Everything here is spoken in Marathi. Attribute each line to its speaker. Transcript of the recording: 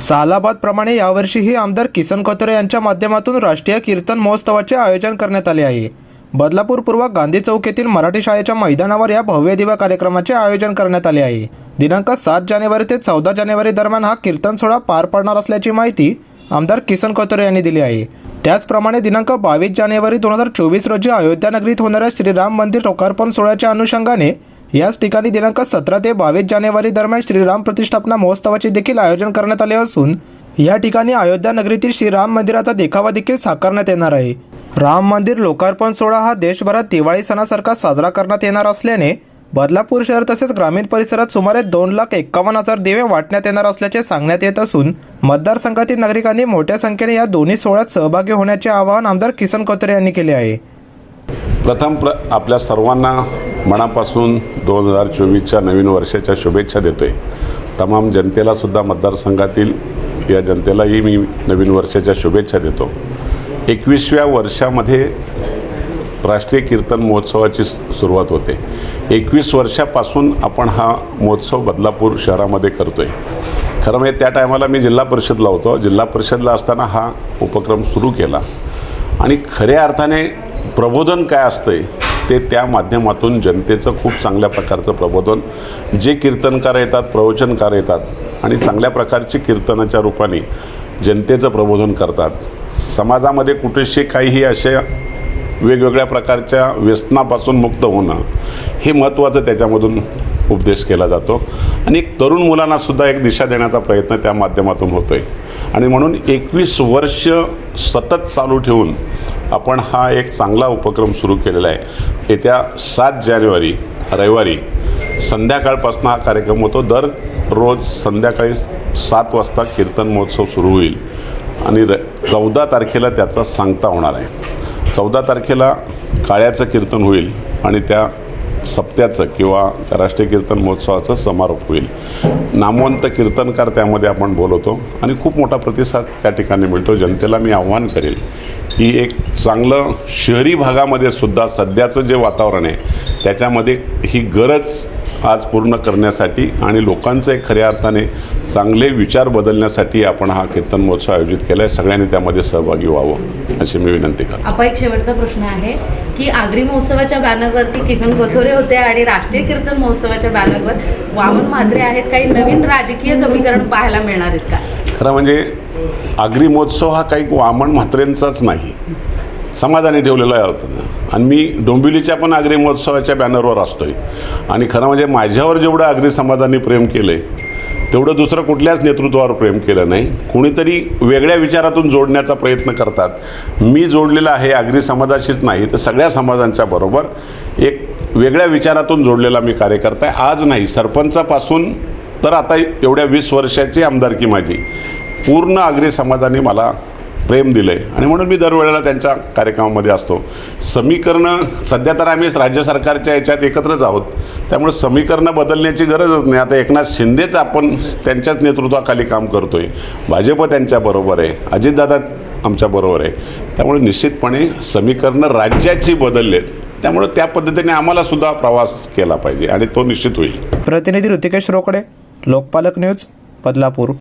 Speaker 1: सालाबाद प्रमाणे यावर्षीही आमदार किसन खोतरे यांच्या माध्यमातून राष्ट्रीय कीर्तन महोत्सवाचे आयोजन करण्यात आले आहे. बदलापूर पूर्व गांधी चौक येथील मराठी शाळेच्या मैदानावर या भव्य दिव्य कार्यक्रमाचे आयोजन करण्यात आले आहे. दिनांक सात जानेवारी ते चौदा जानेवारी दरम्यान हा कीर्तन सोहळा पार पडणार असल्याची माहिती आमदार किसन खोतरे यांनी दिली आहे. त्याचप्रमाणे दिनांक बावीस जानेवारी दोन हजार चोवीस रोजी अयोध्या नगरीत होणाऱ्या श्रीराम मंदिर लोकार्पण सोहळ्याच्या अनुषंगाने याच ठिकाणी दिनांक सतरा ते बावीस जानेवारी दरम्यान श्रीराम प्रतिष्ठापना महोत्सवाचे देखील आयोजन करण्यात आले असून या ठिकाणी अयोध्या नगरीतील श्रीराम मंदिराचा देखावा देखील साकारण्यात येणार आहे. राम मंदिर लोकार्पण सोहळा हा देशभरात दिवाळी सणासारखा साजरा करण्यात येणार असल्याने बदलापूर शहर तसेच ग्रामीण परिसरात सुमारे दोन लाख एक्कावन्न हजार दिवे वाटण्यात येणार असल्याचे सांगण्यात येत असून मतदारसंघातील नागरिकांनी मोठ्या संख्येने या दोन्ही सोहळ्यात सहभागी होण्याचे आवाहन आमदार किसन कोतरे यांनी केले आहे.
Speaker 2: प्रथम प्र आपल्या सर्वांना मनापासून दोन हजार चोवीसच्या नवीन वर्षाच्या शुभेच्छा देतोय. तमाम जनतेलासुद्धा मतदारसंघातील या जनतेलाही मी नवीन वर्षाच्या शुभेच्छा देतो. एकवीसव्या वर्षामध्ये राष्ट्रीय कीर्तन महोत्सवाची सुरुवात होते. एकवीस वर्षापासून आपण हा महोत्सव बदलापूर शहरामध्ये करतो आहे खरं म्हणजे त्या टायमाला मी जिल्हा परिषदला होतो. जिल्हा परिषदला असताना हा उपक्रम सुरू केला. आणि खऱ्या अर्थाने प्रबोधन काय असतं ते त्या माध्यमातून जनतेचं खूप चांगल्या प्रकारचं प्रबोधन जे कीर्तनकार येतात प्रवचनकार येतात आणि चांगल्या प्रकारचे कीर्तनाच्या रूपाने जनतेचं प्रबोधन करतात. समाजामध्ये कुठेशी काहीही अशा वेगवेगळ्या प्रकारच्या व्यसनापासून मुक्त होणं हे महत्त्वाचं त्याच्यामधून उपदेश केला जातो. आणि एक तरुण मुलांनासुद्धा एक दिशा देण्याचा प्रयत्न त्या माध्यमातून होतो आहे आणि म्हणून एकवीस वर्ष सतत चालू ठेवून आपण हा एक चांगला उपक्रम सुरू केलेला आहे. येत्या सात जानेवारी रविवारी संध्याकाळपासून हा कार्यक्रम होतो. दर रोज संध्याकाळी सात वाजता कीर्तन महोत्सव सुरू होईल. आणि र चौदा तारखेला त्याचा सांगता होणार आहे. चौदा तारखेला काळ्याचं कीर्तन होईल आणि त्या सप्त्याचं किंवा राष्ट्रीय कीर्तन महोत्सवाचं समारोप होईल. नामवंत कीर्तनकार त्यामध्ये आपण बोलवतो आणि खूप मोठा प्रतिसाद त्या ठिकाणी मिळतो. जनतेला मी आव्हान करेल की एक चांगलं शहरी भागामध्ये सुद्धा सध्याचं जे वातावरण आहे त्याच्यामध्ये ही गरज आज पूर्ण करण्यासाठी आणि लोकांचं एक खऱ्या अर्थाने चांगले विचार बदलण्यासाठी आपण हा कीर्तन महोत्सव आयोजित केला आहे सगळ्यांनी त्यामध्ये सहभागी व्हावं अशी मी विनंती करतो.
Speaker 3: आपा एक शेवटचा प्रश्न आहे की आगरी महोत्सवाच्या बॅनरवरती किसन कोथोरे होते आणि राष्ट्रीय कीर्तन महोत्सवाच्या बॅनरवर वामन म्हात्रे आहेत. काही नवीन राजकीय समीकरण पाहायला मिळणार आहेत का?
Speaker 2: खरं म्हणजे आगरी महोत्सव हा काही वामन म्हात्रेंचाच नाही. समाजाने ठेवलेला होता आणि मी डोंबिवलीच्या पण आगरी महोत्सवाच्या बॅनरवर असतोय. आणि खरं म्हणजे माझ्यावर जेवढं आगरी समाजाने प्रेम केलं आहे तेवढं दुसरं कुठल्याच नेतृत्वावर प्रेम केलं नाही. कुणीतरी वेगळ्या विचारातून जोडण्याचा प्रयत्न करतात. मी जोडलेला आहे आगरी समाजाशीच नाही तर सगळ्या समाजांच्या बरोबर एक वेगळ्या विचारातून जोडलेला मी कार्यकर्ता आहे. आज नाही सरपंचापासून तर आता एवढ्या वीस वर्षाची आमदारकी माझी. पूर्ण आगरी समाजाने मला प्रेम दिलं आहे आणि म्हणून मी दरवेळेला त्यांच्या कार्यक्रमामध्ये असतो. समीकरणं सध्या तर आम्ही राज्य सरकारच्या याच्यात एकत्रच आहोत. त्यामुळे समीकरणं बदलण्याची गरजच नाही. आता एकनाथ शिंदेच आपण त्यांच्याच नेतृत्वाखाली काम करतो आहे भाजप त्यांच्याबरोबर आहे. अजितदादा आमच्याबरोबर आहे. त्यामुळे निश्चितपणे समीकरणं राज्याची बदललेत. त्यामुळे त्या पद्धतीने आम्हालासुद्धा प्रवास केला पाहिजे आणि तो निश्चित होईल.
Speaker 1: प्रतिनिधी ऋतिकेश रोकडे लोकपालक न्यूज बदलापूर.